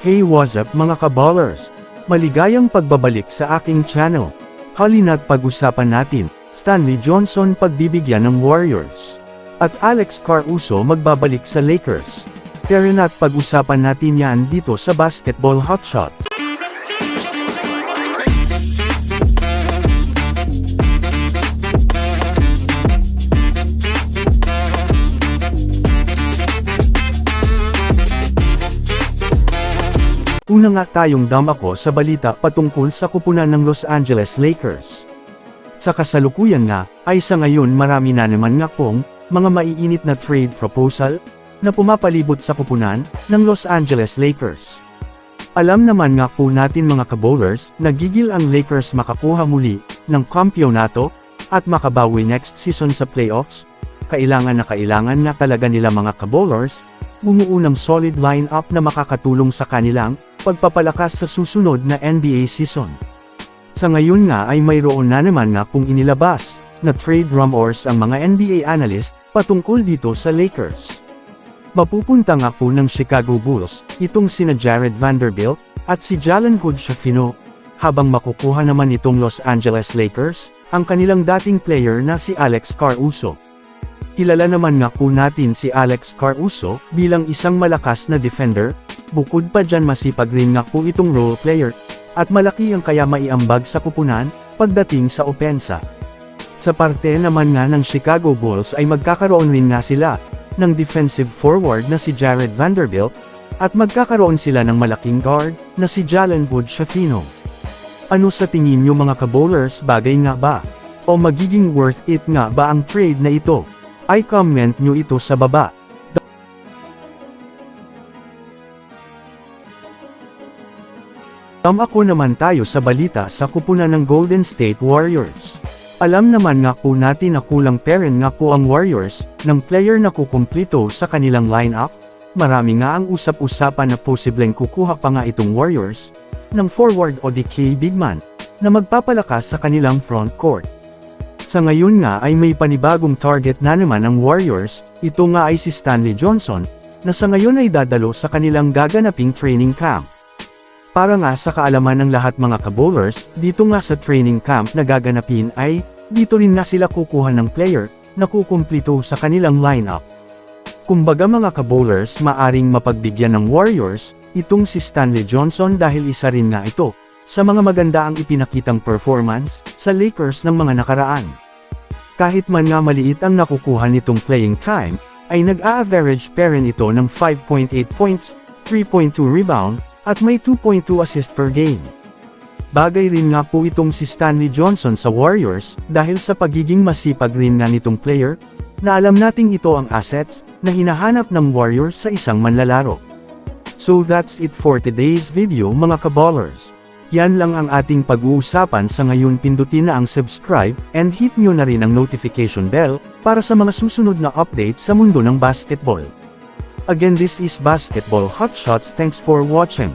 Hey what's up mga kaballers? Maligayang pagbabalik sa aking channel. Halina't pag-usapan natin, Stanley Johnson pagbibigyan ng Warriors. At Alex Caruso magbabalik sa Lakers. Pero na't pag-usapan natin yan dito sa Basketball Hotshot. Una nga tayong damako sa balita patungkol sa kupunan ng Los Angeles Lakers. Sa kasalukuyan nga, ay sa ngayon marami na naman nga pong, mga maiinit na trade proposal, na pumapalibot sa kupunan, ng Los Angeles Lakers. Alam naman nga po natin mga kabowlers, nagigil ang Lakers makakuha muli, ng kampyonato, at makabawi next season sa playoffs, kailangan na kailangan nga talaga nila mga kabowlers, bumuo ng solid lineup na makakatulong sa kanilang, pagpapalakas sa susunod na NBA season. Sa ngayon nga ay mayroon na naman nga pong inilabas, na trade rumors ang mga NBA analyst, patungkol dito sa Lakers. Mapupunta nga po ng Chicago Bulls, itong sina Jared Vanderbilt, at si Jalen Hood Schifino, habang makukuha naman itong Los Angeles Lakers, ang kanilang dating player na si Alex Caruso. Kilala naman nga po natin si Alex Caruso bilang isang malakas na defender, bukod pa dyan masipag rin nga po itong role player, at malaki ang kaya maiambag sa kupunan, pagdating sa opensa. Sa parte naman nga ng Chicago Bulls ay magkakaroon rin nga sila, ng defensive forward na si Jared Vanderbilt, at magkakaroon sila ng malaking guard, na si Jalen Wood Schifino. Ano sa tingin nyo mga kabowlers bagay nga ba? O magiging worth it nga ba ang trade na ito? Ay comment nyo ito sa baba. Tamako naman tayo sa balita sa kupunan ng Golden State Warriors. Alam naman nga po natin na kulang peren nga po ang Warriors, ng player na kukumplito sa kanilang lineup, marami nga ang usap-usapan na posibleng kukuha pa nga itong Warriors, ng forward o DK bigman, na magpapalakas sa kanilang front court. Sa ngayon nga ay may panibagong target na naman ang Warriors, ito nga ay si Stanley Johnson, na sa ngayon ay dadalo sa kanilang gaganaping training camp. Para nga sa kaalaman ng lahat mga kabowlers, dito nga sa training camp na gaganapin ay, dito rin na sila kukuha ng player, na kukumplito sa kanilang lineup. Kumbaga mga kabowlers maaring mapagbigyan ng Warriors, itong si Stanley Johnson dahil isa rin nga ito, sa mga maganda ang ipinakitang performance, sa Lakers ng mga nakaraan. Kahit man nga maliit ang nakukuha nitong playing time, ay nag-a-average pa rin ito ng 5.8 points, 3.2 rebound, at may 2.2 assist per game. Bagay rin nga po itong si Stanley Johnson sa Warriors, dahil sa pagiging masipag rin nga nitong player, na alam nating ito ang assets, na hinahanap ng Warriors sa isang manlalaro. So that's it for today's video mga kaballers. Yan lang ang ating pag-uusapan sa ngayon pindutin na ang subscribe, and hit nyo na rin ang notification bell, para sa mga susunod na update sa mundo ng basketball. Again this is Basketball Hotshots thanks for watching.